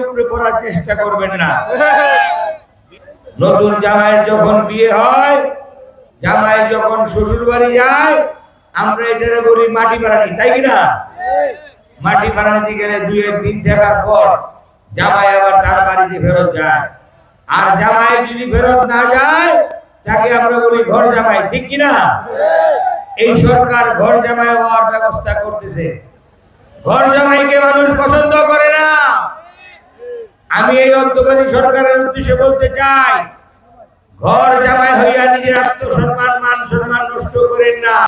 উপরে পরার চেষ্টা করবেন না। নতুন জামাইয়ের যখন বিয়ে হয়, জামাই যখন শ্বশুর বাড়ি যায়, আমরা এটারে বলি মাটি বাড়ানি তাই কি না মাটি বাড়ানিতে গেলে দুই একদিন থাকার পর জামাই আবার তার বাড়িতে ফেরত যায়। আর জামাই যদি ফেরত না যায় তাকে আমরা বলি ঘর জামাই, ঠিক কিনা? এই সরকার ঘর জামাই হওয়ার ব্যবস্থা করতেছে। ঘর জামাইকে মানুষ পছন্দ করে না। আমি এই অন্তর্বর্তী সরকারের উদ্দেশ্যে বলতে চাই, ঘর জামাই হইয়া নিজের আত্মসম্মান মান সম্মান নষ্ট করেন না।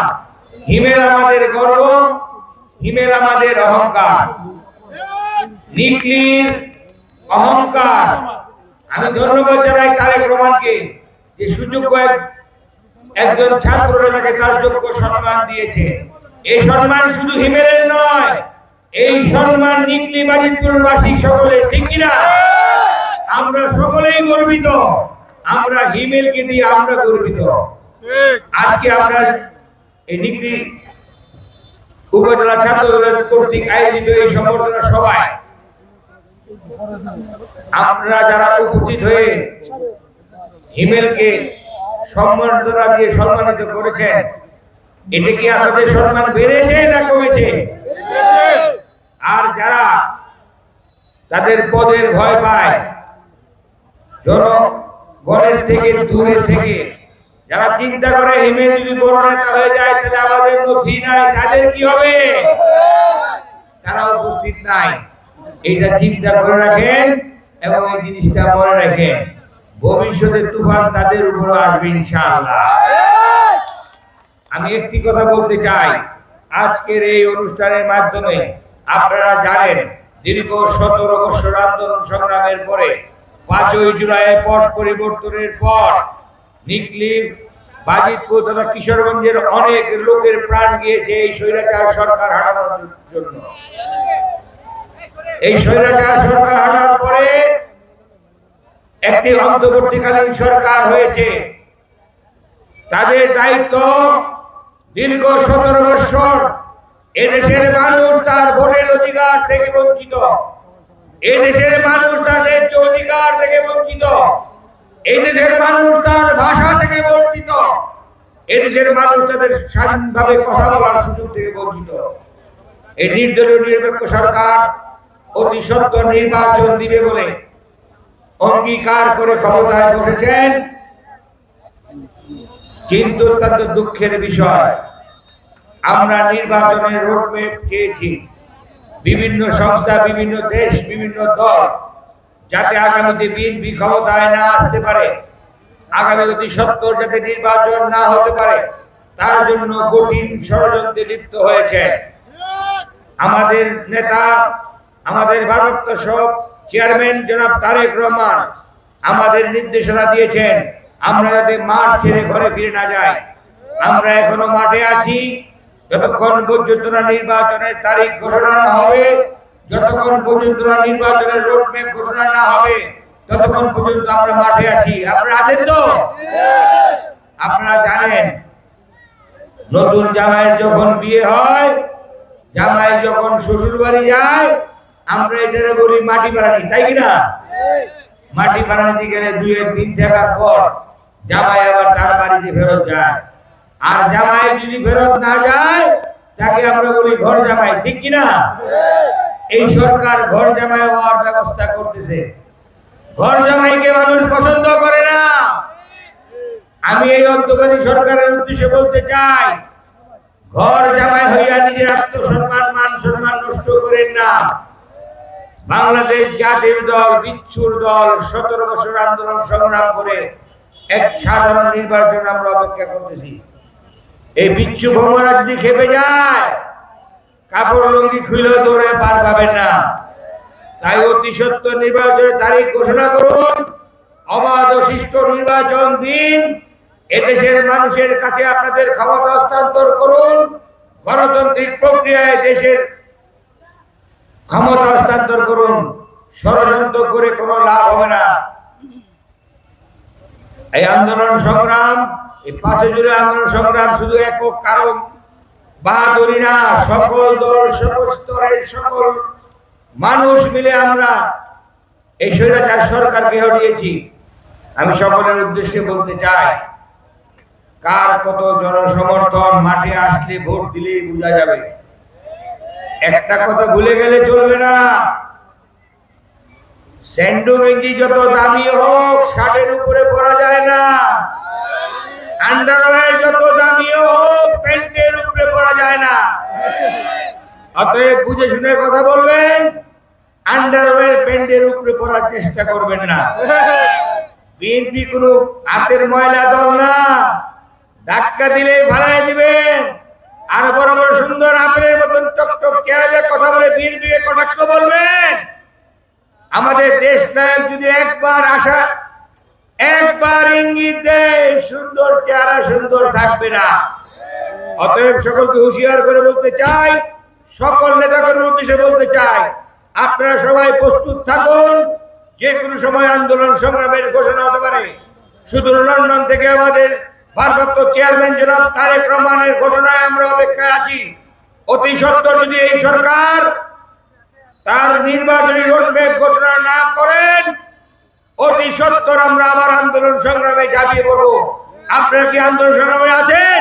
হিমেল আমাদের গর্ব, হিমেল আমাদের অহংকার। নিকলির অহংকার। আমি ধন্যবাদ জানাই তারেক রহমানকে। যে সুযোগ্য একজন ছাত্ররা তাকে তার যোগ্য সম্মান দিয়েছে। এই সম্মান শুধু হিমেলের নয় এই সম্মান নিকলি বাজিতপুরবাসী সকলে ঠিক কিনা? আমরা সকলেই গর্বিত। আমরা হিমেলকে দিয়ে আমরা গর্বিত। আজকে আমরা এই নিকলি উপজেলা ছাত্র দলের কর্তৃক আয়োজিত এই সংবর্ধনা সভায় আপনারা যারা উপস্থিত হয়ে হিমেলকে সম্বর্ধনা দিয়ে সম্মানিত করেছেন। এতে কি আপনাদের সম্মান বেড়েছে না কমেছে? আর যারা তাদের পদের ভয় পায়, জনগণের থেকে দূরে থেকে, যারা চিন্তা করে হিমেল যদি বড় নেতা হয়ে যায়, তাহলে আমাদের নথি নাই, তাদের কি হবে? তারা উপস্থিত নাই। এটা চিন্তা করে রাখেন এবং এই জিনিসটা মনে রাখেন। ভবিষ্যতে তুফান তাদের উপর আসবে ইনশাআল্লাহ। আমি একটি কথা বলতে চাই, আজকের এই অনুষ্ঠানের মাধ্যমে আপনারা জানেন, দীর্ঘ সতেরো বছর আন্দোলন সংগ্রামের পরে পাঁচই জুলাই পট পরিবর্তনের পর নিকলি বাজিতপুর তথা কিশোরগঞ্জের অনেক লোকের প্রাণ গিয়েছে এই স্বৈরাচার সরকার হারানোর জন্য। এই স্বৈরাচার সরকার হারার পরে একটি অন্তর্বর্তীকালীন সরকার হয়েছে। তাদের দায়িত্ব দীর্ঘ সতেরো বৎসর এদেশের মানুষ তার ভোটের অধিকার থেকে বঞ্চিত। এদেশের মানুষ তার ন্যায্য অধিকার থেকে বঞ্চিত। এদেশের মানুষ তার ভাষা থেকে বঞ্চিত। এদেশের মানুষ তাদের স্বাধীনভাবে কথা বলার সুযোগ থেকে বঞ্চিত। এই নির্দলীয় নিরপেক্ষ সরকার অতি সত্য নির্বাচন দিবে বলে অঙ্গীকার করে ক্ষমতায় বসেছেন। কিন্তু অত্যন্ত দুঃখের বিষয়। আমরা নির্বাচনের রোডম্যাপ চেয়েছি। বিভিন্ন সংস্থা, বিভিন্ন দেশ, বিভিন্ন দল, যাতে আগামীতে বিএনপি ক্ষমতায় না আসতে পারে। আগামী অতি সত্তর যাতে নির্বাচন না হতে পারে, তার জন্য কঠিন ষড়যন্ত্রে লিপ্ত হয়েছে। আমাদের নেতা, আমাদের ভারপ্রাপ্ত সব চেয়ারম্যান জনাব তারেক রহমান, আমাদের নির্দেশনা দিয়েছেন, আমরা যাতে মাঠ ছেড়ে ঘরে ফিরে না যাই। আমরা এখনও মাঠে আছি, যতক্ষণ পর্যন্ত না নির্বাচনের তারিখ ঘোষণা না হবে, যতক্ষণ পর্যন্ত না নির্বাচনের রোডম্যাপ ঘোষণা না হবে, ততক্ষণ পর্যন্ত আমরা মাঠে আছি। আপনারা আছেন তো? আপনারা জানেন, নতুন জামাইয়ের যখন বিয়ে হয়, জামাই যখন শ্বশুর বাড়ি যায় আমরা এটারে বলি মাটি বাড়ানি, তাই কি না মাটি বাড়ানিতে গেলে দুই একদিন থাকার পর জামাই আবার তার বাড়িতে ফেরত যায়। আর জামাই যদি ফেরত না যায়, তাকে আমরা বলি ঘর জামাই, ঠিক কি না এই সরকার ঘর জামাই হওয়ার ব্যবস্থা করতেছে। ঘর জামাইকে মানুষ পছন্দ করে না। আমি এই অন্তর্বর্তী সরকারের উদ্দেশ্যে বলতে চাই, ঘর জামাই হইয়া নিজের আত্মসম্মান মান সম্মান নষ্ট করেন না। বাংলাদেশ জাতীয় দল, বিচ্ছুর দল সতেরো বছর আন্দোলন সংগ্রাম করে এক সাধারণ নির্বাচন আমরা অপেক্ষা করতেছি। এই বিচ্ছু ভ্রমণা যদি খেপে যায়, কাপড় লঙ্গি খুলে দৌড়ে পার পাবেন না। তাই অতি সত্য নির্বাচনের তারিখ ঘোষণা করুন। অবাধ সুষ্ঠু নির্বাচন দিন। এদেশের মানুষের কাছে আপনাদের ক্ষমতা হস্তান্তর করুন। গণতান্ত্রিক প্রক্রিয়ায় দেশের ক্ষমতা হস্তান্তর করুন। ষড়যন্ত্র করে কোনো লাভ হবে না। এই আন্দোলন সংগ্রাম, এই পাঁচে জুড়ে আন্দোলন সংগ্রাম শুধু একক কারণ। বাহাদুরি না, সকল দল, সকল স্তরের সকল মানুষ মিলে আমরা এই স্বৈরাচার সরকারকে হটিয়েছি। আমি সকলের উদ্দেশ্যে বলতে চাই, কার কত জনসমর্থন মাঠে আসলে ভোট দিলেই বোঝা যাবে? একটা কথা ভুলে গেলে চলবে না। স্যান্ডো গেঞ্জি যত দামি হোক ষাটের উপরে পরা যায় না। আন্ডারওয়্যার যত দামি হোক, প্যান্টের উপরে পরা যায় না। অতএব বুঝে শুনে কথা বলবেন, আন্ডারওয়্যার প্যান্টের উপরে পরার চেষ্টা করবেন না। বিএনপি কোনো হাতের ময়লা দল না। ধাক্কা দিলে ভালাই দিবেন। আর বড় বড় সুন্দর আপেলের মতন টকটক চেহারা কথা বলে বিএনপি কে কটাক্ষ বলবেন। আমাদের দেশ নায়ক যদি একবার আসা, একবার ইঙ্গিত দেয়, সুন্দর চেহারা সুন্দর থাকবে না। অতএব সকলকে হুঁশিয়ার করে বলতে চাই, সকল নেতাকর্মীর উদ্দেশ্যে বলতে চাই, আপনারা সবাই প্রস্তুত থাকুন যে কোনো সময় আন্দোলন সংগ্রামের ঘোষণা হতে পারে। শুধু লন্ডন থেকে আমাদের ভারপ্রাপ্ত চেয়ারম্যান জনাব তারেক রহমানের ঘোষণায় আমরা অপেক্ষায় আছি। অতি সত্তর যদি এই সরকার তার নির্বাচনী রোডম্যাপ ঘোষণা না করেন, অতি সত্তর আমরা আবার আন্দোলন সংগ্রামে ঝাঁপিয়ে পড়ব। আপনারা কি আন্দোলন সংগ্রামে আছেন?